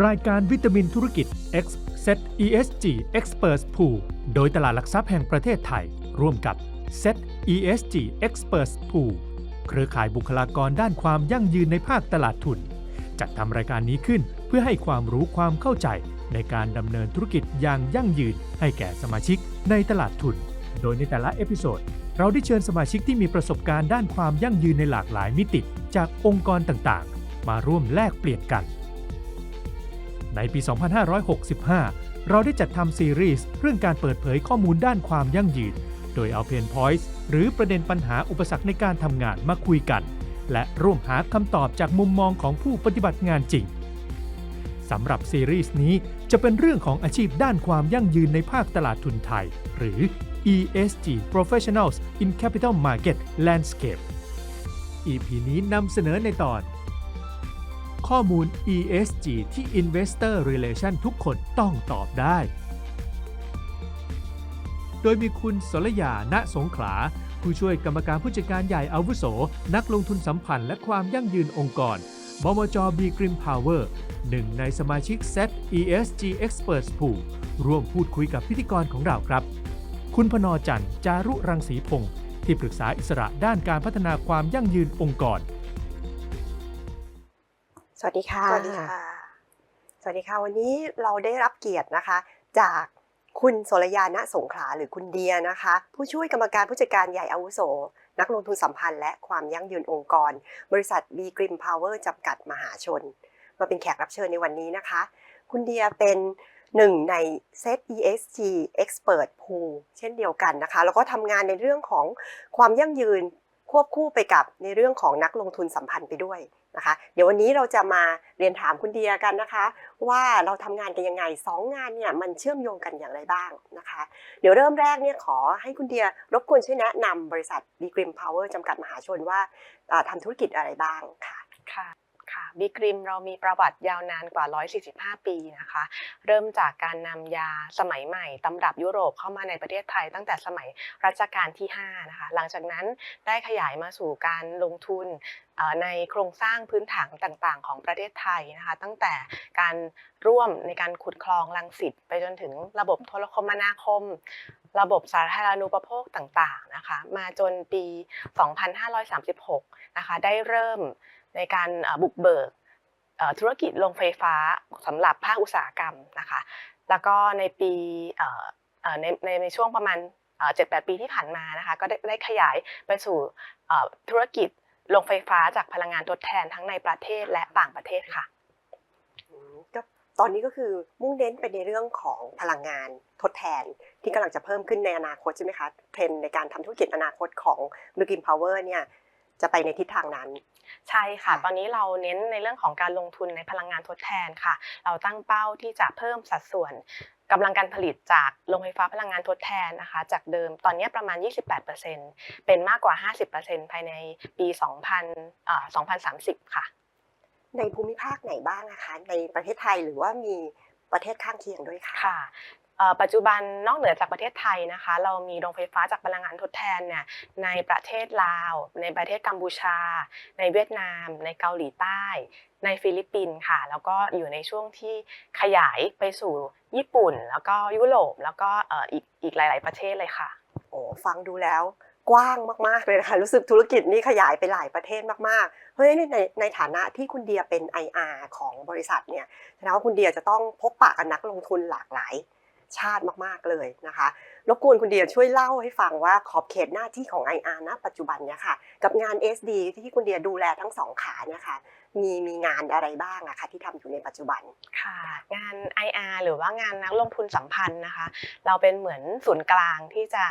รายการวิตามินธุรกิจ X Set ESG Experts Pool โดยตลาดหลักทรัพย์แห่งประเทศไทย ร่วมกับ Set ESG Experts Pool เครือข่ายบุคลากรด้านความยั่งยืนในภาคตลาดทุน จัดทำรายการนี้ขึ้นเพื่อให้ความรู้ความเข้าใจในการดำเนินธุรกิจอย่างยั่งยืนให้แก่สมาชิกในตลาดทุน โดยในแต่ละเอพิโซดเราได้เชิญสมาชิกที่มีประสบการณ์ด้านความยั่งยืนในหลากหลายมิติ จากองค์กรต่างๆ มาร่วมแลกเปลี่ยนกัน ในปี 2565 เราได้จัดทำซีรีส์เรื่องการเปิดเผยข้อมูลด้านความยั่งยืน โดยเอาเพนพอยต์หรือประเด็นปัญหาอุปสรรคในการทำงานมาคุยกัน และร่วมหาคำตอบจากมุมมองของผู้ปฏิบัติงานจริงสำหรับซีรีส์นี้จะเป็นเรื่องของอาชีพด้านความยั่งยืนในภาคตลาดทุนไทย หรือ ESG Professionals in Capital Market Landscape EP นี้นำเสนอในตอน ข้อมูล ESG ที่ Investor Relation ทุกคนต้องตอบได้ โดยมีคุณสรยา ณ สงขลา ผู้ช่วยกรรมการผู้จัดการใหญ่อาวุโส นักลงทุนสัมพันธ์และความยั่งยืนองค์กร บมจบีกริมพาวเวอร์หนึ่งในสมาชิก Set ESG Experts Pool ร่วมพูดคุยกับพิธีกรของเราครับ คุณพนอจันทร์จารุรังสีพงศ์ที่ปรึกษาอิสระด้านการพัฒนาความยั่งยืนองค์กร สวัสดีค่ะ สวัสดีค่ะ สวัสดีค่ะ วันนี้เราได้รับเกียรตินะคะ จากคุณโสรยาณสงขลาหรือคุณเดียนะคะ ผู้ช่วยกรรมการผู้จัดการใหญ่อาวุโส นักลงทุนสัมพันธ์และความยั่งยืนองค์กร บริษัท B Grim Power จำกัดมหาชน มาเป็นแขกรับเชิญในวันนี้นะคะ คุณเดียเป็นหนึ่งใน Set ESG Expert Pool เช่นเดียวกันนะคะ แล้วก็ทำงานในเรื่องของความยั่งยืน ควบคู่ไปกับในเรื่องของนักลงทุนสัมพันธ์ไปด้วยนะคะ เดี๋ยววันนี้เราจะมาเรียนถามคุณเดียกันนะคะ ว่าเราทำงานกันยังไงสองงานเนี่ยมันเชื่อมโยงกันอย่างไรบ้างนะคะ เดี๋ยวเริ่มแรกเนี่ยขอให้คุณเดียรบกวนช่วยแนะนำบริษัทดีกริมพาวเวอร์จำกัดมหาชนว่าทำทำธุรกิจอะไรบ้างค่ะค่ะ ค่ะบิ๊กริมเรามีประวัติยาวนานกว่า 145 ปีนะคะ เริ่มจากการนำยาสมัยใหม่ตำรับยุโรปเข้ามาในประเทศไทย ตั้งแต่สมัยรัชกาลที่ 5 นะคะ หลังจากนั้นได้ขยายมาสู่การลงทุนในโครงสร้างพื้นฐานต่างๆ ของประเทศไทยนะคะ ตั้งแต่การร่วมในการขุดคลองลังสิตไปจนถึงระบบโทรคมนาคม ระบบสาธารณูปโภคต่างๆนะคะ มาจนปี 2536 นะคะ ได้เริ่ม ในการบุกเบิกธุรกิจโรงไฟฟ้าสำหรับภาคอุตสาหกรรมนะคะ แล้วก็ในปีในในในช่วงประมาณเจ็ดแปดปีที่ผ่านมานะคะก็ได้ได้ขยายไปสู่ธุรกิจโรงไฟฟ้าจากพลังงานทดแทนทั้งในประเทศและต่างประเทศค่ะก็ตอนนี้ก็คือมุ่งเน้นไปในเรื่องของพลังงานทดแทนที่กำลังจะเพิ่มขึ้นในอนาคตใช่ไหมคะเทรนในการทำธุรกิจอนาคตของ b g r i m Power เนี่ย จะไปในทิศทางนั้น ใช่ค่ะค่ะ ตอนนี้เราเน้นในเรื่องของการลงทุนในพลังงานทดแทนค่ะ เราตั้งเป้าที่จะเพิ่มสัดส่วนกำลังการผลิตจากโรงไฟฟ้าพลังงานทดแทนนะคะ จากเดิมตอนนี้ประมาณ 28%เป็นมากกว่า 50%ภายในปี2000อ่า2030 ค่ะ ในภูมิภาคไหนบ้างนะคะ ในประเทศไทยหรือว่ามีประเทศข้างเคียงด้วยค่ะค่ะเอ่อ ปัจจุบันนอกเหนือจากประเทศไทยนะคะ เรามีโรงไฟฟ้าจากพลังงานทดแทนเนี่ยในประเทศลาว ในประเทศกัมพูชา ในเวียดนาม ในเกาหลีใต้ ในฟิลิปปินส์ค่ะ แล้วก็อยู่ในช่วงที่ขยายไปสู่ญี่ปุ่น แล้วก็ยุโรปแล้วก็อีกอีกหลาย ๆ ประเทศเลยค่ะโอ้ฟังดูแล้วกว้างมากๆเลยนะคะรู้สึกธุรกิจนี้ขยายไปหลายประเทศมากๆ เพราะฉะนั้นในในฐานะที่คุณเดียเป็น IR ของบริษัทเนี่ยแสดงว่าคุณเดียจะต้องพบปะกับนักลงทุนหลากหลาย ชาติมากๆเลยนะคะรบกวนคุณเดียช่วยเล่าให้ฟังว่าขอบเขตหน้าที่ของ IR ณ ปัจจุบันเนี่ยค่ะ กับงาน SD ที่คุณเดียดูแลทั้งสองขาเนี่ยค่ะ มีมีงานอะไรบ้างอะคะที่ทำอยู่ในปัจจุบันค่ะ งาน IR หรือว่างานนักลงทุนสัมพันธ์นะคะ เราเป็นเหมือนศูนย์กลางที่จะ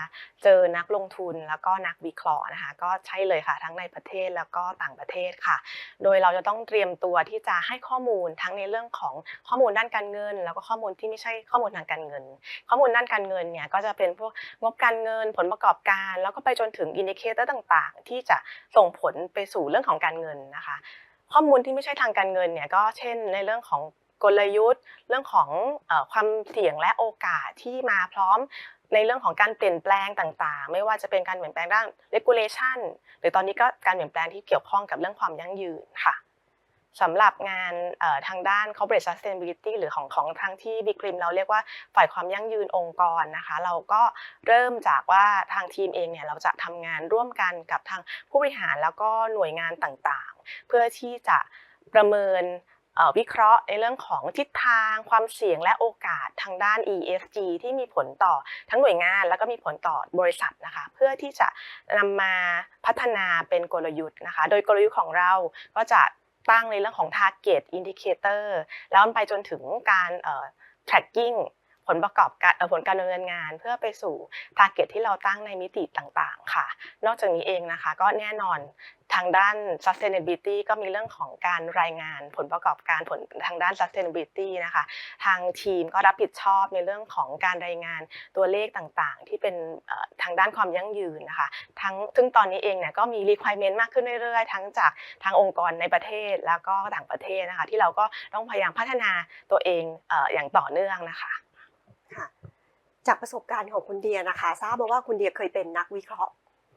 เจอนักลงทุนแล้วก็นักวิเคราะห์นะคะ ก็ใช่เลยค่ะ ทั้งในประเทศแล้วก็ต่างประเทศค่ะ โดยเราจะต้องเตรียมตัวที่จะให้ข้อมูลทั้งในเรื่องของข้อมูลด้านการเงิน แล้วก็ข้อมูลที่ไม่ใช่ข้อมูลทางการเงิน ข้อมูลด้านการเงินเนี่ยก็จะเป็นพวกงบการเงินผลประกอบการ แล้วก็ไปจนถึงอินดิเคเตอร์ต่าง ๆ ที่จะส่งผลไปสู่เรื่องของการเงินนะคะ ข้อมูลที่ไม่ใช่ทางการเงินเนี่ยก็เช่นในเรื่องของกลยุทธ์ เรื่องของอความเสี่ยงและโอกาสที่มาพร้อมในเรื่องของการเปลี่ยนแปลงต่างๆ ไม่ว่าจะเป็นการเปลี่ยนแปลงด้าน regulation หรือตอนนี้ก็การเปลี่ยนแปลงที่เกี่ยวข้องกับเรื่องความยั่งยืนค่ะสำหรับงานทางด้าน corporate sustainability หรือของของทางที่ Big Grim เราเรียกว่าฝ่ายความยั่งยืนองค์กรนะคะ เราก็เริ่มจากว่าทางทีมเองเนี่ยเราจะทำงานร่วมกันกับทางผู้บริหารแล้วก็หน่วยงานต่างๆ เพื่อที่จะประเมินวิเคราะห์ในเรื่องของทิศทาง ความเสี่ยงและโอกาสทางด้าน ESG ที่มีผลต่อทั้งหน่วยงานแล้วก็มีผลต่อบริษัทนะคะ เพื่อที่จะนำมาพัฒนาเป็นกลยุทธ์นะคะ โดยกลยุทธ์ของเราก็จะตั้งในเรื่องของ target indicator แล้วไปจนถึงการ tracking ลประกอบการผลการดำเนินงาน เพื่อไปสู่ target ที่เราตั้งในมิติต่างๆ ค่ะ นอกจากนี้เองนะคะก็แน่นอนทางด้าน sustainability ก็มีเรื่องของการรายงานผลประกอบการผลทางด้าน sustainability นะคะ ทางทีมก็รับผิดชอบในเรื่องของการรายงานตัวเลขต่างๆ ที่เป็นทางด้านความยั่งยืนนะคะ ทั้งซึ่งตอนนี้เองเนี่ยก็มี requirement มากขึ้นเรื่อยๆ ทั้งจากทางองค์กรในประเทศแล้วก็ต่างประเทศนะคะ ที่เราก็ต้องพยายามพัฒนาตัวเองอย่างต่อเนื่องนะคะ จากประสบการณ์ของคุณเดียนะคะ ทราบมาว่าคุณเดียเคยเป็นนักวิเคราะห์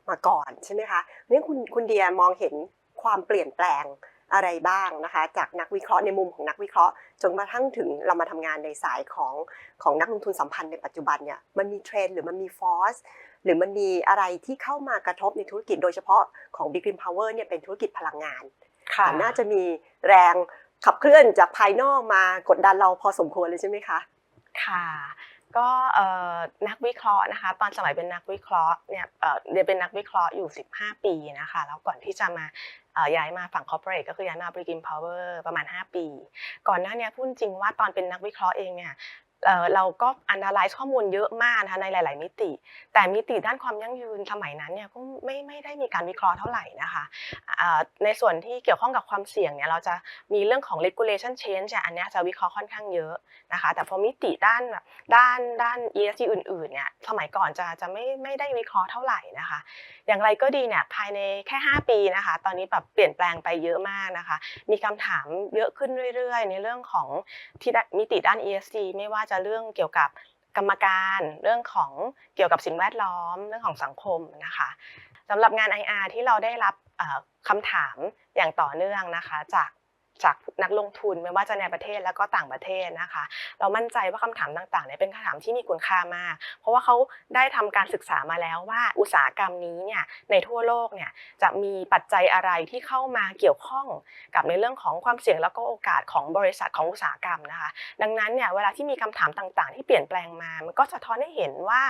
มาก่อนใช่ไหมคะนี่คุณคุณเดียมองเห็นความเปลี่ยนแปลงอะไรบ้างนะคะ จากนักวิเคราะห์ในมุมของนักวิเคราะห์ จนกระทั่งถึงเรามาทำงานในสายของของนักลงทุนสัมพันธ์ในปัจจุบันเนี่ยมันมีเทรนด์หรือมันมีฟอร์สหรือมันมีอะไรที่เข้ามากระทบในธุรกิจโดยเฉพาะของ Big Green Power เนี่ยเป็นธุรกิจพลังงานค่ะน่าจะมีแรงขับเคลื่อนจากภายนอกมากดดันเราพอสมควรเลยใช่ไหมคะ ค่ะ ก็นักวิเคราะห์นะคะ ตอนสมัยเป็นนักวิเคราะห์เนี่ยเรียนเป็นนักวิเคราะห์อยู่ 15 ปีนะคะ แล้วก่อนที่จะมาย้ายมาฝั่งคอร์เปอเรทก็คือย้ายมาบริกิมพาวเวอร์ประมาณ 5 ปี ก่อนหน้านี้พูดจริงว่าตอนเป็นนักวิเคราะห์เองเนี่ย เราก็ analyze ข้อมูลเยอะมากนะคะในหลาย ๆ มิติ แต่มิติด้านความยั่งยืนสมัยนั้นเนี่ยก็ไม่ไม่ได้มีการวิเคราะห์เท่าไหร่นะคะในส่วนที่เกี่ยวข้องกับความเสี่ยงเนี่ยเราจะมีเรื่องของ regulation change อันนี้จะวิเคราะห์ค่อนข้างเยอะนะคะ แต่พอมิติด้านแบบด้านด้าน ESG อื่น ๆ เนี่ยสมัยก่อนจะจะไม่ไม่ได้วิเคราะห์เท่าไหร่นะคะ อย่างไรก็ดีเนี่ยภายในแค่ 5 ปีนะคะ ตอนนี้แบบเปลี่ยนแปลงไปเยอะมากนะคะ มีคำถามเยอะขึ้นเรื่อย ๆ ในเรื่องของที่มิติด้าน ESG ไม่ว่าจะเรื่องเกี่ยวกับกรรมการเรื่องของเกี่ยวกับสิ่งแวดล้อมเรื่องของสังคมนะคะสำหรับงาน IR ที่เราได้รับคำถามอย่างต่อเนื่องนะคะ จาก จากนักลงทุนไม่ว่าจะในประเทศแล้วก็ต่างประเทศนะคะ เรามั่นใจว่าคำถามต่างๆเนี่ยเป็นคำถามที่มีคุณค่ามาก เพราะว่าเขาได้ทำการศึกษามาแล้วว่าอุตสาหกรรมนี้เนี่ยในทั่วโลกเนี่ยจะมีปัจจัยอะไรที่เข้ามาเกี่ยวข้องกับในเรื่องของความเสี่ยงแล้วก็โอกาสของบริษัทของอุตสาหกรรมนะคะ ดังนั้นเนี่ยเวลาที่มีคำถามต่างๆ ที่เปลี่ยนแปลงมา มันก็สะท้อนให้เห็นว่า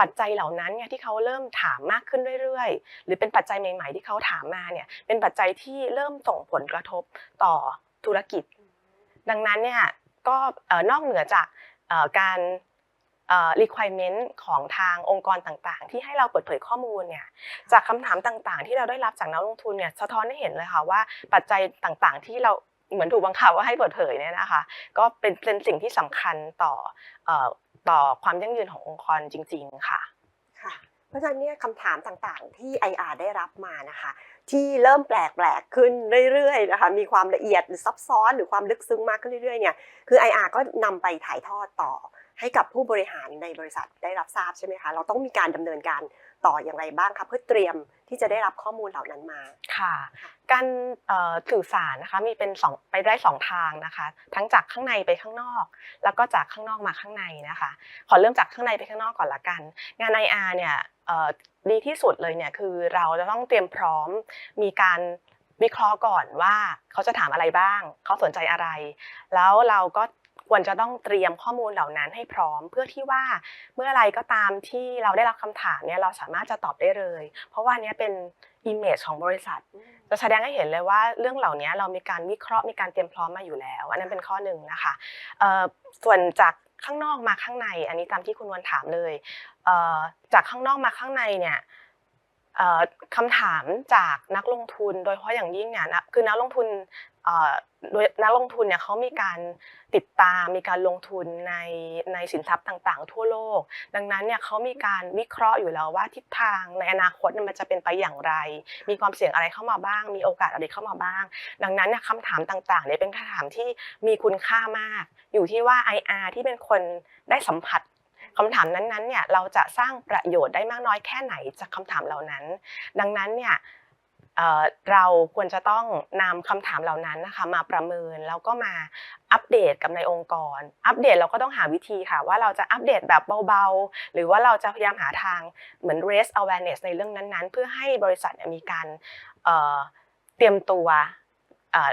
ปัจจัยเหล่านั้นเนี่ยที่เขาเริ่มถามมากขึ้นเรื่อยๆ หรือเป็นปัจจัยใหม่ ๆ ที่เขาถามมาเนี่ยเป็นปัจจัยที่เริ่มส่งผลกระทบต่อ ธุรกิจ ดังนั้นเนี่ยก็เอ่อนอกเหนือจากเอ่อการเอ่อ requirement ของทางองค์กรต่างๆ ที่ให้เราเปิดเผยข้อมูลเนี่ยจากคำถามต่างๆ ที่เราได้รับจากนักลงทุนเนี่ยสะท้อนให้เห็นเลยค่ะว่าปัจจัยต่างๆ ที่เราเหมือนถูกบังคับว่าให้เปิดเผยเนี่ยนะคะ ก็เป็นเป็นสิ่งที่สำคัญต่อเอ่อต่อความยั่งยืนขององค์กรจริง ๆ ค่ะค่ะ เพราะฉะนั้นเนี่ยคำถามต่างๆ ที่ IR ได้รับมานะคะ ที่เริ่มแปลกๆขึ้นเรื่อยๆนะคะมีความละเอียดหรือซับซ้อนหรือความลึกซึ้งมากขึ้นเรื่อยๆเนี่ยคือ IR ก็นำไปถ่ายทอดต่อให้กับผู้บริหารในบริษัทได้รับทราบใช่ไหมคะเราต้องมีการดำเนินการต่ออย่างไรบ้างคะเพื่อเตรียม ที่จะได้รับข้อมูลเหล่านั้นมาค่ะ การเอ่อสื่อสารนะคะมีเป็นสองไปได้สองทางนะคะ ทั้งจากข้างในไปข้างนอก แล้วก็จากข้างนอกมาข้างในนะคะ ขอเริ่มจากข้างในไปข้างนอกก่อนละกัน งาน IR เนี่ยเอ่อดีที่สุดเลยเนี่ยคือเราจะต้องเตรียมพร้อมมีการวิเคราะห์ก่อนว่าเขาจะถามอะไรบ้าง เขาสนใจอะไร แล้วเราก็ ควรจะต้องเตรียมข้อมูลเหล่านั้นให้พร้อม เพื่อที่ว่าเมื่อไรก็ตามที่เราได้รับคำถามเนี่ยเราสามารถจะตอบได้เลย เพราะว่าอันเนี้ยเป็น image ของบริษัทจะแสดงให้เห็นเลยว่าเรื่องเหล่านี้เรามีการวิเคราะห์มีการเตรียมพร้อมมาอยู่แล้ว อันนั้นเป็นข้อหนึ่งนะคะเอ่อส่วนจากข้างนอกมาข้างใน อันนี้ตามที่คุณวันถามเลยเอ่อจากข้างนอกมาข้างในเนี่ยเอ่อคำถามจากนักลงทุน โดยเฉพาะอย่างยิ่งเนี่ยนะคือนักลงทุนเอ่อ โดยนักลงทุนเนี่ยเขามีการติดตามมีการลงทุนในในสินทรัพย์ต่างๆ ทั่วโลก ดังนั้นเนี่ยเขามีการวิเคราะห์อยู่แล้วว่าทิศทางในอนาคตมันจะเป็นไปอย่างไร มีความเสี่ยงอะไรเข้ามาบ้าง มีโอกาสอะไรเข้ามาบ้าง ดังนั้นเนี่ยคำถามต่างๆเนี่ยเป็นคำถามที่มีคุณค่ามาก อยู่ที่ว่า IR ที่เป็นคนได้สัมผัสคำถามนั้นๆเนี่ยเราจะสร้างประโยชน์ได้มากน้อยแค่ไหนจากคำถามเหล่านั้น ดังนั้นเนี่ย เราควรจะต้องนำคำถามเหล่านั้นนะคะมาประเมินแล้วก็มาอัปเดตกับในองค์กร อัปเดตเราก็ต้องหาวิธีค่ะ ว่าเราจะอัปเดตแบบเบาๆ หรือว่าเราจะพยายามหาทางเหมือน raise awareness ในเรื่องนั้นๆ เพื่อให้บริษัทมีการเเตรียมตัว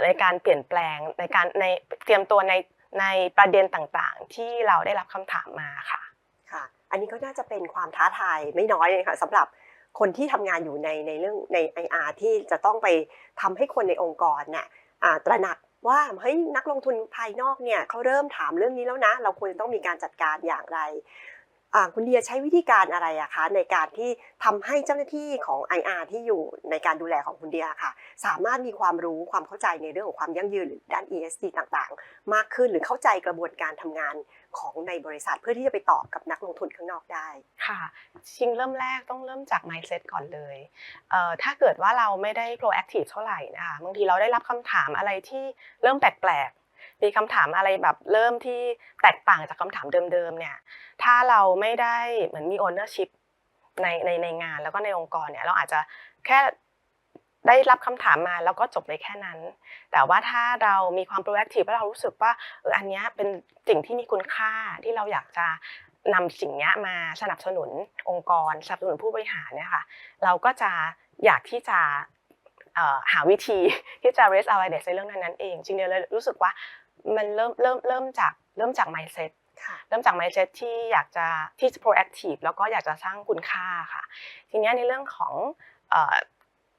ในการเปลี่ยนแปลงในการในเตรียมตัวในในประเด็นต่างๆ ที่เราได้รับคำถามมาค่ะค่ะ อันนี้ก็น่าจะเป็นความท้าทายไม่น้อยเลยค่ะสำหรับ คนที่ทำงานอยู่ในในเรื่องใน IR ที่จะต้องไปทำให้คนในองค์กรเนี่ยตระหนักว่าเฮ้ยนักลงทุนภายนอกเนี่ยเขาเริ่มถามเรื่องนี้แล้วนะ เราควรจะต้องมีการจัดการอย่างไร คุณเดียใช้วิธีการอะไรอะคะในการที่ทำให้เจ้าหน้าที่ของ IR ที่อยู่ในการดูแลของคุณเดียค่ะ สามารถมีความรู้ความเข้าใจในเรื่องของความยั่งยืนหรือด้าน ESG ต่างๆ มากขึ้นหรือเข้าใจกระบวนการทำงานของในบริษัทเพื่อที่จะไปตอบกับนักลงทุนข้างนอกได้ค่ะชิงเริ่มแรกต้องเริ่มจาก mindset ก่อนเลยเถ้าเกิดว่าเราไม่ได้ proactive เท่าไหร่นะคะบางทีเราได้รับคำถามอะไรที่เริ่มแปลกๆ มีคำถามอะไรแบบเริ่มที่แตกต่างจากคำถามเดิมๆเนี่ยถ้าเราไม่ได้เหมือนมี ownership ในในในงานแล้วก็ในองค์กรเนี่ยเราอาจจะแค่ได้รับคำถามมาแล้วก็จบไปแค่นั้น แต่ว่าถ้าเรามีความ proactive แล้วเรารู้สึกว่าเอออันนี้เป็นสิ่งที่มีคุณค่าที่เราอยากจะนำสิ่งนี้มาสนับสนุนองค์กร สนับสนุนผู้บริหารเนี่ยค่ะเราก็จะอยากที่จะหาวิธีที่จะ raise awareness ในเรื่องนั้นนั้นๆเองจริงๆเลยรู้สึกว่า มันเริ่มเริ่มเริ่มจากเริ่มจาก mindset ค่ะเริ่มจาก mindset ที่อยากจะที่ proactive แล้วก็อยากจะสร้างคุณค่าค่ะ ทีเนี้ยในเรื่องของเอ่อ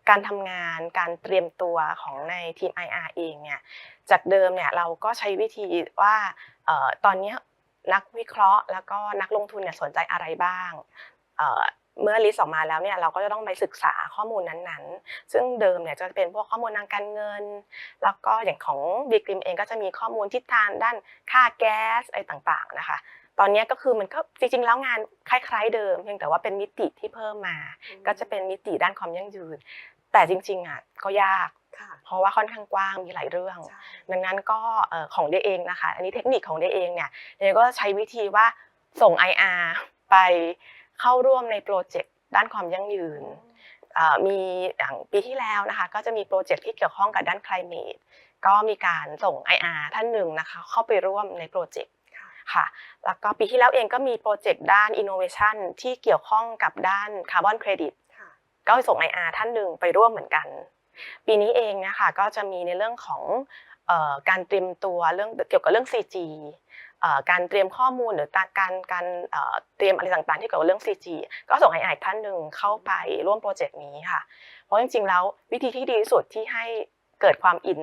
การทำงานการเตรียมตัวของในทีม IR เองเนี่ยจากเดิมเนี่ยเราก็ใช้วิธีว่าเอ่อตอนเนี้ยนักวิเคราะห์แล้วก็นักลงทุนเนี่ยสนใจอะไรบ้าง เอ่อเมื่อลิสต์ออกมาแล้วเนี่ยเราก็จะต้องไปศึกษาข้อมูลนั้นๆ ซึ่งเดิมเนี่ยจะเป็นพวกข้อมูลทางการเงิน แล้วก็อย่างของบีกริมเองก็จะมีข้อมูลทิศทางด้านค่าแก๊สอะไรต่างๆนะคะ ตอนเนี้ยก็คือมันก็จริงๆแล้วงานคล้ายๆเดิมเพียงแต่ว่าเป็นมิติที่เพิ่มมา ก็จะเป็นมิติด้านความยั่งยืน แต่จริงๆอะก็ยากค่ะเพราะว่าค่อนข้างกว้างมีหลายเรื่องใช่ดังนั้นก็เอ่อของเดเองนะคะ อันนี้เทคนิคของเดเองเนี่ยเดก็ใช้วิธีว่าส่ง IR ไป เข้าร่วมในโปรเจกต์ด้านความยั่งยืนเอ่อมีอย่างปีที่แล้วนะคะก็จะมีโปรเจกต์ที่เกี่ยวข้องกับด้าน climate ก็มีการส่ง IR ท่านหนึ่งนะคะเข้าไปร่วมในโปรเจกต์ค่ะค่ะแล้วก็ปีที่แล้วเองก็มีโปรเจกต์ด้าน innovation ที่เกี่ยวข้องกับด้าน carbon credit ค่ะก็ส่ง IR ท่านหนึ่งไปร่วมเหมือนกัน ปีนี้เองเนะคะก็จะมีในเรื่องของเอ่อ การเตรียมตัวเรื่องเกี่ยวกับเรื่อง CG เอ่อการเตรียมข้อมูลหรือการการการเอ่อเตรียมอะไรต่างๆ ที่เกี่ยวกับเรื่อง CG ก็ส่ง IR อีกท่านหนึ่งเข้าไปร่วมโปรเจกต์นี้ค่ะ เพราะจริงๆแล้ววิธีที่ดีที่สุดที่ให้เกิดความอิน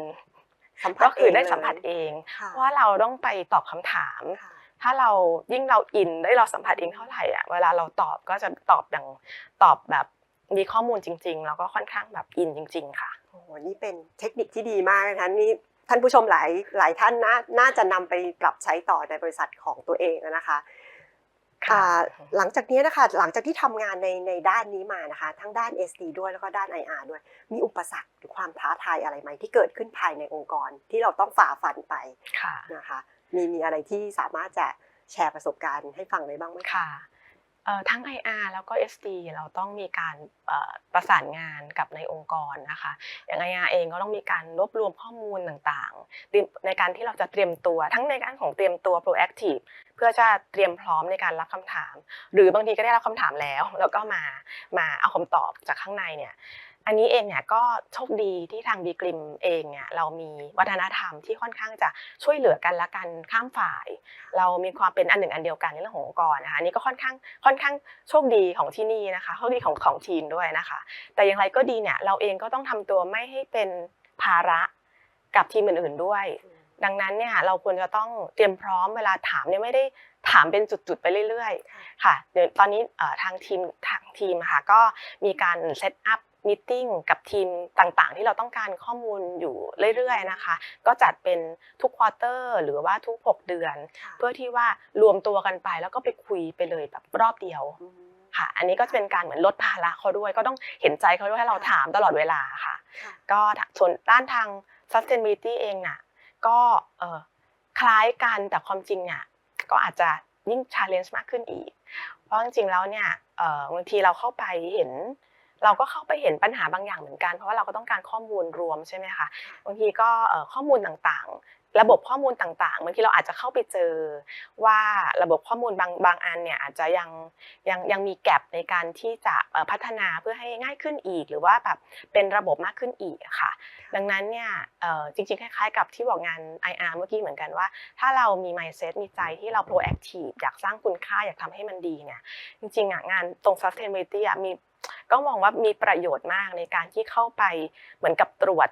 สัมผัสก็คือได้เงเลยสัมผัสเองค่ะว่าเราต้องไปตอบคำถามค่ะถ้าเรายิ่งเราอินได้เราสัมผัสเองเท่าไหร่อะเวลาเราตอบก็จะตอบอย่างตอบแบบมีข้อมูลจริง ๆ แล้วก็ค่อนข้างแบบอินจริง ๆ ค่ะโอ้โหนี่เป็นเทคนิคที่ดีมากนะคะนี่ ท่านผู้ชมหลายหลายท่านน่าน่าจะนำไปปรับใช้ต่อในบริษัทของตัวเองนะคะค่ะอ่าหลังจากนี้นะคะหลังจากที่ทำงานในในด้านนี้มานะคะ ทั้งด้าน SD ด้วยแล้วก็ด้าน IR ด้วย มีอุปสรรคหรือความท้าทายอะไรไหมที่เกิดขึ้นภายในองค์กรที่เราต้องฝ่าฟันไปค่ะ นะคะ มีมีอะไรที่สามารถจะแชร์ประสบการณ์ให้ฟังได้บ้างไหมคะ ค่ะเอ่อ ทั้ง IR แล้วก็ SD เราต้องมีการประสานงานกับในองค์กรนะคะ อย่าง IR เองก็ต้องมีการรวบรวมข้อมูลต่างๆ ในการที่เราจะเตรียมตัวทั้งในการของเตรียมตัว proactive เพื่อจะเตรียมพร้อมในการรับคำถาม หรือบางทีก็ได้รับคำถามแล้ว แล้วก็มามาเอาคำตอบจากข้างในเนี่ย อันนี้เองเนี่ยก็โชคดีที่ทางบีกริมเองเนี่ยเรามีวัฒนธรรมที่ค่อนข้างจะช่วยเหลือกันและกันข้ามฝ่าย เรามีความเป็นอันหนึ่งอันเดียวกันในเรื่องขององค์กรนะคะนนี้ก็ค่อนข้างค่อนข้างโชคดีของที่นี่นะคะโชคดีของของทีมด้วยนะคะ แต่อย่างไรก็ดีเนี่ยเราเองก็ต้องทำตัวไม่ให้เป็นภาระกับทีมอื่นๆด้วย ดังนั้นเนี่ยเราควรจะต้องเตรียมพร้อมเวลาถามเนี่ยไม่ได้ถามเป็นจุดๆไปเรื่อย ๆ ค่ะเดี๋ยวตอนนี้ทางทีมทางทีมค่ะก็มีการเซตอัพ มิทติ้งกับทีมต่างๆ ที่เราต้องการข้อมูลอยู่เรื่อยๆนะคะ ก็จัดเป็นทุกควอเตอร์หรือว่าทุก 6 เดือน เพื่อที่ว่ารวมตัวกันไปแล้วก็ไปคุยไปเลยแบบรอบเดียวอืมค่ะ อันนี้ก็จะเป็นการเหมือนลดภาระเขาด้วย ก็ต้องเห็นใจเขาด้วยให้เราถามตลอดเวลาค่ะค่ะก็ส่วนด้านทาง sustainability เองน่ะก็เอ่อคล้ายกันแต่ความจริงเนี่ยก็อาจจะยิ่ง challenge มากขึ้นอีก เพราะจริงๆแล้วเนี่ยเอ่อบางทีเราเข้าไปเห็น เราก็เข้าไปเห็นปัญหาบางอย่างเหมือนกัน เพราะว่าเราก็ต้องการข้อมูลรวมใช่ไหมคะบางทีก็เอ่อข้อมูลต่างๆ ระบบข้อมูลต่างๆบางทีเราอาจจะเข้าไปเจอว่าระบบข้อมูลบางบางอันเนี่ยอาจจะยังยังยังมีแกลบในการที่จะเอ่อพัฒนาเพื่อให้ง่ายขึ้นอีก หรือว่าแบบเป็นระบบมากขึ้นอีกอะค่ะ ดังนั้นเนี่ยเอ่อจริงๆคล้ายๆ กับที่บอกงาน IR เมื่อกี้เหมือนกันว่า ถ้าเรามี mindset มีใจที่เรา proactive อยากสร้างคุณค่าอยากทำให้มันดีเนี่ยจริงๆอะงานตรง sustainability อะมี ก็มองว่ามีประโยชน์มากในการที่เข้าไปเหมือนกับตรวจ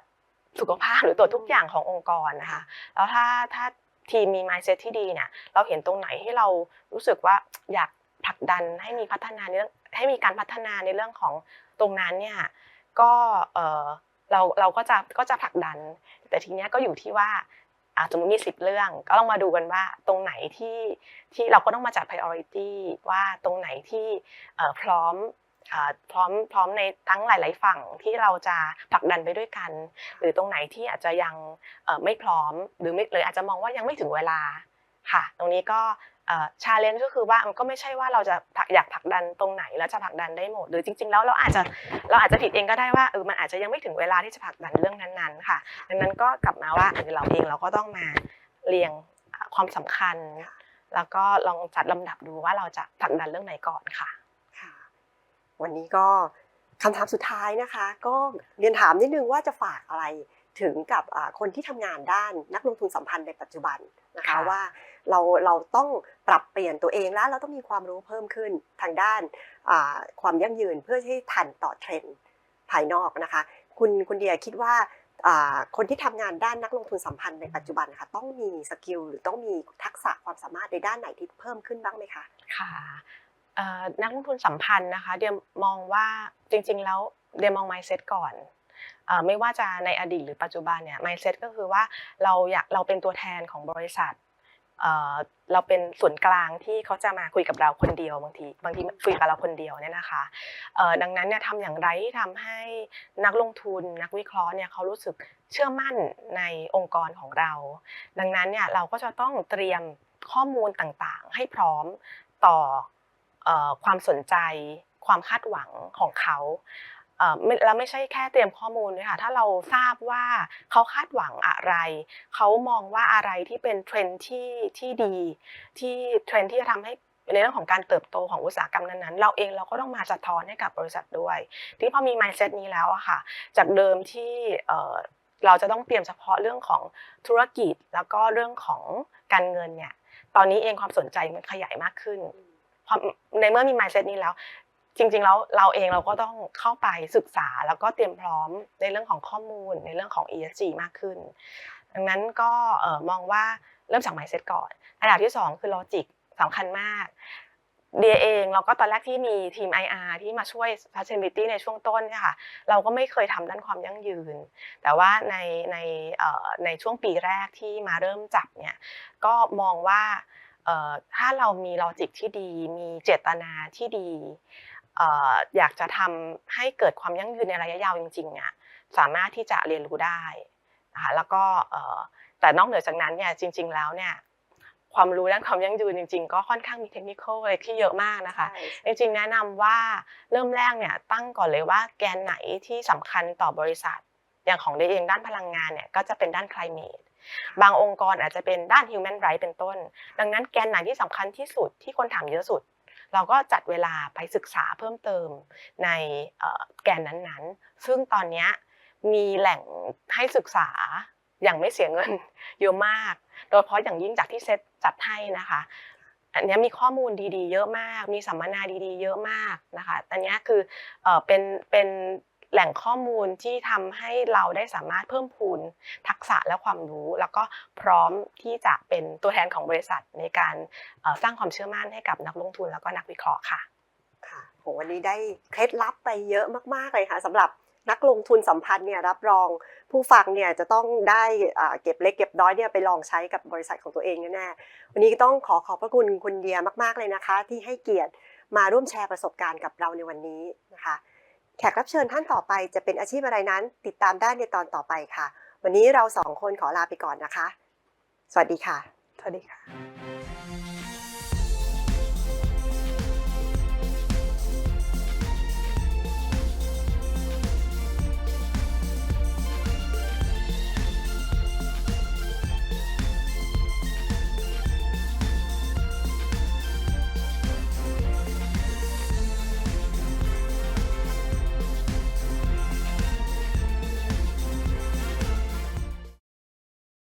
สุขภาพหรือตรวจทุกอย่างขององค์กรนะคะแล้วถ้าถ้าทีมมี mindset ที่ดีเนี่ยเราเห็นตรงไหนที่เรารู้สึกว่าอยากผลักดันให้มีพัฒนาในเรื่องให้มีการพัฒนาในเรื่องของตรงนั้นเนี่ยก็เออเราเราก็จะก็จะผลักดัน แต่ทีเนี้ยก็อยู่ที่ว่าอะสมมติมีสิบเรื่อง ก็ลองมาดูกันว่าตรงไหนที่ที่เราก็ต้องมาจัด priority ว่าตรงไหนที่พร้อม พร้อมพร้อมในทั้งหลาย ๆ ฝั่งที่เราจะผลักดันไปด้วยกัน หรือตรงไหนที่อาจจะยังเอ่อไม่พร้อมหรือไม่หรืออาจจะมองว่ายังไม่ถึงเวลาค่ะ ตรงนี้ก็ชาเลนจ์ก็คือว่ามันก็ไม่ใช่ว่าเราจะผลักอยากผลักดันตรงไหนแล้วจะผลักดันได้หมด หรือจริง ๆ แล้วเราอาจจะเราอาจจะผิดเองก็ได้ว่าเออมันอาจจะยังไม่ถึงเวลาที่จะผลักดันเรื่องนั้นๆค่ะดังนั้นก็กลับมาว่าเออเราเองเราก็ต้องมาเรียงอ่าความสำคัญ แล้วก็ลองจัดลำดับดูว่าเราจะผลักดันเรื่องไหนก่อนค่ะค่ะ วันนี้ก็คำถามสุดท้ายนะคะ ก็เรียนถามนิดนึงว่าจะฝากอะไรถึงกับอ่าคนที่ทำงานด้านนักลงทุนสัมพันธ์ในปัจจุบันนะคะค่ะว่าเราเราต้องปรับเปลี่ยนตัวเองแล้วเราต้องมีความรู้เพิ่มขึ้นทางด้านอ่าความยั่งยืนเพื่อที่ทันต่อเทรนด์ภายนอกนะคะคุณคุณเดียคิดว่าอ่าคนที่ทำงานด้านนักลงทุนสัมพันธ์ในปัจจุบันนะคะต้องมีสกิลหรือต้องมีทักษะความสามารถในด้านไหนที่เพิ่มขึ้นบ้างไหมคะค่ะเอ่อ นักลงทุนสัมพันธ์นะคะเดียมองว่าจริงๆแล้วเดียมอง mindset ก่อนไม่ว่าจะในอดีตหรือปัจจุบันเนี่ย mindset ก็คือว่าเราอยากเราเป็นตัวแทนของบริษัทเราเป็นส่วนกลางที่เขาจะมาคุยกับเราคนเดียวบางทีบางทีคุยกับเราคนเดียวเนี่ยนะคะดังนั้นเนี่ยทำอย่างไรที่ทำให้นักลงทุนนักวิเคราะห์เนี่ยเขารู้สึกเชื่อมั่นในองค์กรของเรา ดังนั้นเนี่ยเราก็จะต้องเตรียมข้อมูลต่างๆ ให้พร้อมต่อ ความสนใจ ความคาดหวังของเขาแล้วไม่ใช่แค่เตรียมข้อมูลด้วยค่ะ ถ้าเราทราบว่าเขาคาดหวังอะไร เขามองว่าอะไรที่เป็นเทรนที่ที่ดี ที่เทรนที่จะทำให้ในเรื่องของการเติบโตของอุตสาหกรรมนั้นๆ เราเองเราก็ต้องมาสะท้อนให้กับบริษัทด้วย ที่พอมี mindset นี้แล้วอะค่ะ จากเดิมที่เราจะต้องเตรียมเฉพาะเรื่องของธุรกิจ แล้วก็เรื่องของการเงินเนี่ย ตอนนี้เองความสนใจมันขยายมากขึ้น พอในเมื่อมี mindset นี้แล้ว จริง ๆ แล้วเราเองเราก็ต้องเข้าไปศึกษาแล้วก็เตรียมพร้อมในเรื่องของข้อมูลในเรื่องของ ESG มากขึ้น ดังนั้นก็เอ่อมองว่าเริ่มจาก mindset ก่อน อันดับที่สองคือ logic สำคัญมากเดียเองเราก็ตอนแรกที่มีทีม IR ที่มาช่วย sustainability ในช่วงต้นเนี่ยค่ะเราก็ไม่เคยทำด้านความยั่งยืน แต่ว่าในในเอ่อในช่วงปีแรกที่มาเริ่มจับเนี่ยก็มองว่าเอ่อ ถ้าเรามีลอจิกที่ดี มีเจตนาที่ดีเอ่ออยากจะทำให้เกิดความยั่งยืนในระยะยาวจริงๆเนี่ยสามารถที่จะเรียนรู้ได้นะคะแล้วก็เอ่อแต่นอกเหนือจากนั้นเนี่ยจริง ๆ แล้วเนี่ยความรู้ด้านความยั่งยืนจริง ๆ ก็ค่อนข้างมีเทคนิคอะไรที่เยอะมากนะคะ จริง ๆ แนะนำว่าเริ่มแรกเนี่ยตั้งก่อนเลยว่าแกนไหนที่สำคัญต่อบริษัท อย่างของเดเองด้านพลังงานเนี่ยก็จะเป็นด้าน climate บางองค์กรอาจจะเป็นด้าน human right เป็นต้น ดังนั้นแกนไหนที่สำคัญที่สุดที่คนถามเยอะสุด เราก็จัดเวลาไปศึกษาเพิ่มเติมในแกนนั้นๆ ซึ่งตอนนี้มีแหล่งให้ศึกษาอย่างไม่เสียเงินเยอะมาก โดยเฉพาะอย่างยิ่งจากที่เซตจัดให้นะคะ อันนี้มีข้อมูลดีๆ เยอะมาก มีสัมมนาดีๆ เยอะมากนะคะอันนี้คือเอ่อเป็นเป็น แหล่งข้อมูลที่ทำให้เราได้สามารถเพิ่มพูนทักษะและความรู้ แล้วก็พร้อมที่จะเป็นตัวแทนของบริษัทในการสร้างความเชื่อมั่นให้กับนักลงทุนแล้วก็นักวิเคราะห์ค่ะค่ะโหวันนี้ได้เคล็ดลับไปเยอะมากๆเลยค่ะสำหรับนักลงทุนสัมพันธ์เนี่ยรับรองผู้ฟังเนี่ยจะต้องได้เก็บเล็กเก็บน้อยเนี่ยไปลองใช้กับบริษัทของตัวเองแน่ๆวันนี้ต้องขอขอบพระคุณคุณเดียมากๆเลยนะคะ ที่ให้เกียรติมาร่วมแชร์ประสบการณ์กับเราในวันนี้นะคะ แขกรับเชิญท่านต่อไปจะเป็นอาชีพอะไรนั้น ติดตามได้ในตอนต่อไปค่ะ วันนี้เราสองคนขอลาไปก่อนนะคะ สวัสดีค่ะ สวัสดีค่ะ